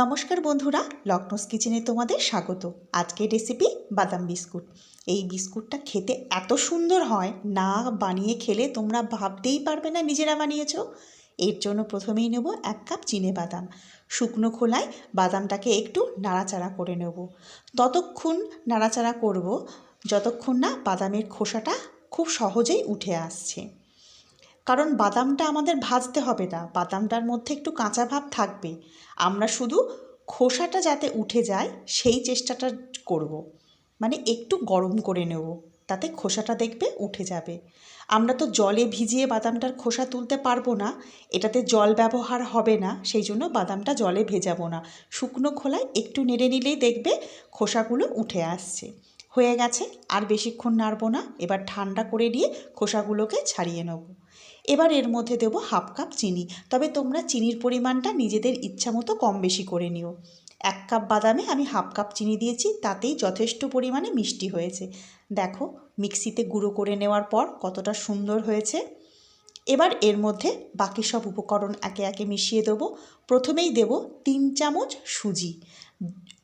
নমস্কার বন্ধুরা লকনোস কিচেনে তোমাদের স্বাগত। আজকের রেসিপি বাদাম বিস্কুট। এই বিস্কুটটা খেতে এত সুন্দর হয়, না বানিয়ে খেলে তোমরা ভাবতেই পারবে না নিজেরা বানিয়েছো। এর জন্য প্রথমেই নেব এক কাপ চিনে বাদাম। শুকনো খোলায় বাদামটাকে একটু নাড়াচাড়া করে নেব। ততক্ষণ নাড়াচাড়া করব, যতক্ষণ না বাদামের খোসাটা খুব সহজেই উঠে আসছে। কারণ বাদামটা আমাদের ভাজতে হবে না, বাদামটার মধ্যে একটু কাঁচা ভাব থাকবে। আমরা শুধু খোসাটা যাতে উঠে যায়, সেই চেষ্টাটা করব। মানে একটু গরম করে নেব, তাতে খোসাটা দেখবে উঠে যাবে। আমরা তো জলে ভিজিয়ে বাদামটার খোসা তুলতে পারব না, এটাতে জল ব্যবহার হবে না, সেই জন্য বাদামটা জলে ভেজাবো না। শুকনো খোলায় একটু নেড়ে নিলেই দেখবে খোসাগুলো উঠে আসছে। হয়ে গেছে, আর বেশিক্ষণ নাড়বো না, এবার ঠান্ডা করে নিয়ে খোসাগুলোকে ছাড়িয়ে নেব। এবার এর মধ্যে দেবো হাফ কাপ চিনি। তবে তোমরা চিনির পরিমাণটা নিজেদের ইচ্ছা মতো কম বেশি করে নিও। এক কাপ বাদামে আমি হাফ কাপ চিনি দিয়েছি, তাতেই যথেষ্ট পরিমাণে মিষ্টি হয়েছে। দেখো, মিক্সিতে গুঁড়ো করে নেওয়ার পর কতটা সুন্দর হয়েছে। এবার এর মধ্যে বাকি সব উপকরণ একে একে মিশিয়ে দেবো। প্রথমেই দেব তিন চামচ সুজি।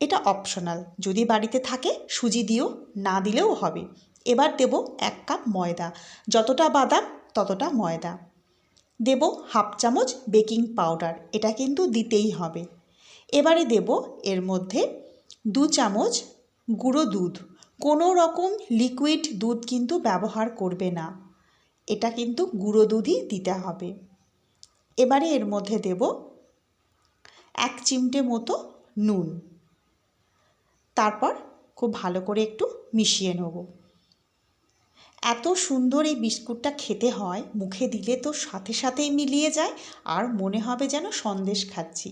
এটা অপশনাল। যদি বাড়িতে থাকে, সুজি দিও, না দিলেও হবে। এবার দেব এক কাপ ময়দা। যতটা বাদাম ততটা ময়দা। দেব হাফ চামচ বেকিং পাউডার, এটা কিন্তু দিতেই হবে। এবারে দেব এর মধ্যে দু চামচ গুঁড়ো দুধ। কোনো রকম লিকুইড দুধ কিন্তু ব্যবহার করবে না। এটা কিন্তু গুঁড়ো দুধই দিতে হবে। এবারে এর মধ্যে দেব এক চিমটে মতো নুন। তারপর খুব ভালো করে একটু মিশিয়ে নেব। এত সুন্দর এই বিস্কুটটা খেতে হয়, মুখে দিলে তো সাথে সাথেই মিলিয়ে যায়, আর মনে হবে যেন সন্দেশ খাচ্ছি।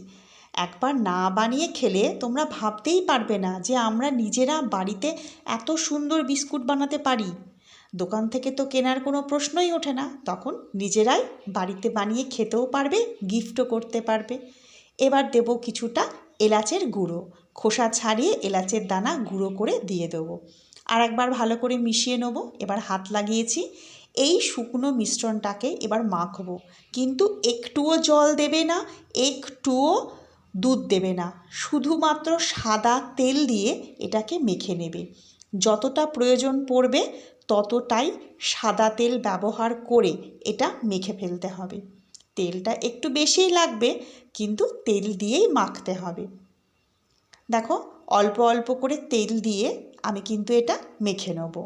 একবার না বানিয়ে খেলে তোমরা ভাবতেই পারবে না যে আমরা নিজেরা বাড়িতে এত সুন্দর বিস্কুট বানাতে পারি। দোকান থেকে তো কেনার কোনো প্রশ্নই ওঠে না, তখন নিজেরাই বাড়িতে বানিয়ে খেতেও পারবে গিফটও করতে পারবে। এবার দেব কিছুটা এলাচের গুঁড়ো, খোসা ছাড়িয়ে এলাচের দানা গুঁড়ো করে দিয়ে দেবো। আর একবার ভালো করে মিশিয়ে নেব। এবার হাত লাগিয়েছি। এই শুকনো মিশ্রণটাকে এবার মাখবো। কিন্তু একটুও জল দেবে না, একটুও দুধ দেবে না। শুধুমাত্র সাদা তেল দিয়ে এটাকে মেখে নেবে। যতটা প্রয়োজন পড়বে ততটাই সাদা তেল ব্যবহার করে এটা মেখে ফেলতে হবে। তেলটা একটু বেশিই লাগবে, কিন্তু তেল দিয়েই মাখতে হবে। দেখো, অল্প অল্প করে তেল দিয়ে আমি কিন্তু এটা মেখে নেব।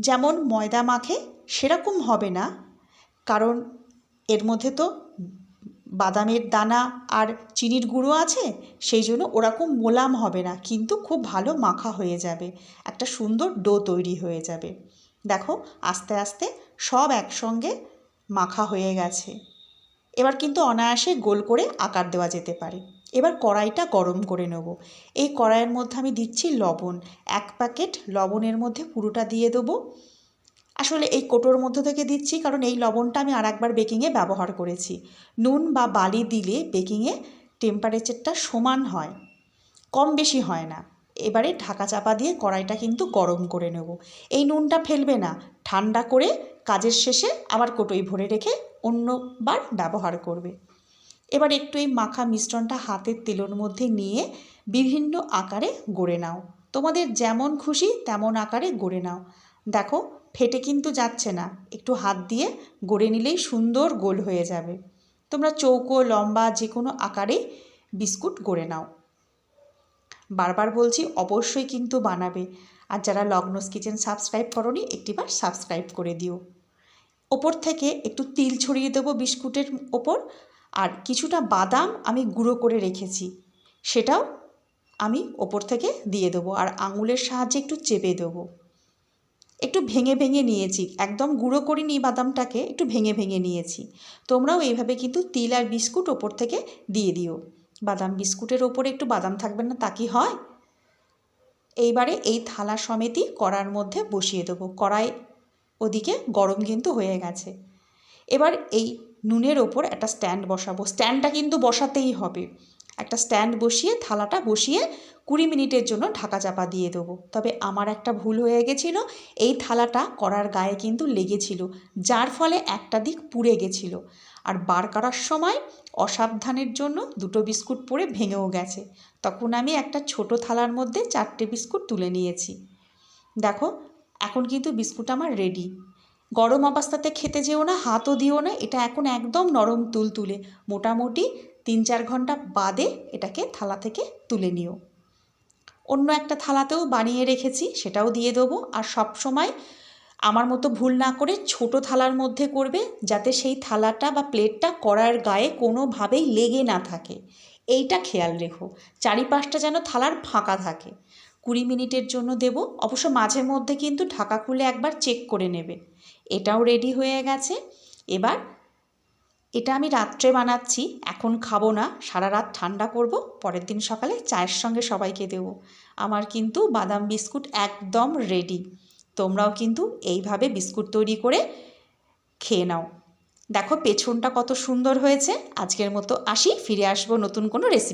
যেমন ময়দা মাখে সেরকম হবে না, কারণ এর মধ্যে তো বাদামের দানা আর চিনির গুঁড়ো আছে, সেই জন্য ওরকম মোলাম হবে না, কিন্তু খুব ভালো মাখা হয়ে যাবে, একটা সুন্দর ডো তৈরি হয়ে যাবে। দেখো, আস্তে আস্তে সব একসঙ্গে মাখা হয়ে গেছে। এবার কিন্তু অনায়াসে গোল করে আকার দেওয়া যেতে পারে। এবার কড়াইটা গরম করে নেব। এই কড়াইয়ের মধ্যে আমি দিচ্ছি লবণ। এক প্যাকেট লবণের মধ্যে পুরোটা দিয়ে দেবো। আসলে এই কোটোর মধ্য থেকে দিচ্ছি কারণ এই লবণটা আমি আর একবার বেকিংয়ে ব্যবহার করেছি। নুন বা বালি দিলে বেকিংয়ে টেম্পারেচারটা সমান হয়, কম বেশি হয় না। এবারে ঢাকা চাপা দিয়ে কড়াইটা কিন্তু গরম করে নেব। এই নুনটা ফেলবে না। ঠান্ডা করে কাজের শেষে আবার কোটোই ভরে রেখে অন্যবার ব্যবহার করবে। এবার একটু এই মাখা মিশ্রণটা হাতের তেলের মধ্যে নিয়ে বিভিন্ন আকারে গড়ে নাও। তোমাদের যেমন খুশি তেমন আকারে গড়ে নাও। দেখো, ফেটে কিন্তু যাচ্ছে না। একটু হাত দিয়ে গড়ে নিলেই সুন্দর গোল হয়ে যাবে। তোমরা চৌকো, লম্বা যে কোনো আকারে বিস্কুট গড়ে নাও। বারবার বলছি, অবশ্যই কিন্তু বানাবে। আর যারা লগ্নস কিচেন সাবস্ক্রাইব করনি, একটিবার সাবস্ক্রাইব করে দিও। ওপর থেকে একটু তিল ছড়িয়ে দেবো বিস্কুটের ওপর। আর কিছুটা বাদাম আমি গুঁড়ো করে রেখেছি, সেটাও আমি ওপর থেকে দিয়ে দেবো আর আঙুলের সাহায্যে একটু চেপে দেবো। একটু ভেঙে ভেঙে নিয়েছি, একদম গুঁড়ো করিনি বাদামটাকে, একটু ভেঙে ভেঙে নিয়েছি। তোমরাও এইভাবে কিন্তু তিল আর বিস্কুট ওপর থেকে দিয়ে দিও। বাদাম বিস্কুটের ওপরে একটু বাদাম থাকবে না তা কি হয়? এইবারে এই থালা সমেতই কড়ার মধ্যে বসিয়ে দেবো। কড়াই ওদিকে গরম কিন্তু হয়ে গেছে। এবার এই নুনের ওপর একটা স্ট্যান্ড বসাবো। স্ট্যান্ডটা কিন্তু বসাতেই হবে। একটা স্ট্যান্ড বসিয়ে, থালাটা বসিয়ে কুড়ি মিনিটের জন্য ঢাকা চাপা দিয়ে দেবো। তবে আমার একটা ভুল হয়ে গেছিল। এই থালাটা করার গায়ে কিন্তু লেগেছিল। যার ফলে একটা দিক পুড়ে গেছিল। আর বার করার সময় অসাবধানের জন্য দুটো বিস্কুট পড়ে ভেঙেও গেছে। তখন আমি একটা ছোট থালার মধ্যে চারটে বিস্কুট তুলে নিয়েছি। দেখো এখন কিন্তু বিস্কুট আমার রেডি গরম অবস্থাতে খেতে যেও না, হাতও দিও না, এটা এখন একদম নরম তুলতুলে মোটামুটি তিন চার ঘণ্টা বাদে এটাকে থালা থেকে তুলে নিও। অন্য একটা থালাতেও বানিয়ে রেখেছি, সেটাও দিয়ে দেবো। আর সব সময় আমার মতো ভুল না করে ছোট থালার মধ্যে করবে, যাতে সেই থালাটা বা প্লেটটা কড়ার গায়ে কোনোভাবেই লেগে না থাকে। এইটা খেয়াল রেখো, চারিপাশটা যেন থালার ফাঁকা থাকে। কুড়ি মিনিটের জন্য দেব। অবশ্য মাঝে মধ্যে কিন্তু ঢাকা খুলে একবার চেক করে নেবে। এটাও রেডি হয়ে গেছে। এবার এটা আমি রাত্রে বানাচ্ছি। এখন খাব না। সারা রাত ঠান্ডা করব। পরের দিন সকালে চায়ের সঙ্গে সবাইকে দেবো। আমার কিন্তু বাদাম বিস্কুট একদম রেডি তোমরাও কিন্তু এইভাবে বিস্কুট তৈরি করে খেয়ে নাও। দেখো পেছনটা কত সুন্দর হয়েছে। আজকের মতো আসি। ফিরে আসব নতুন কোনো রেসিপি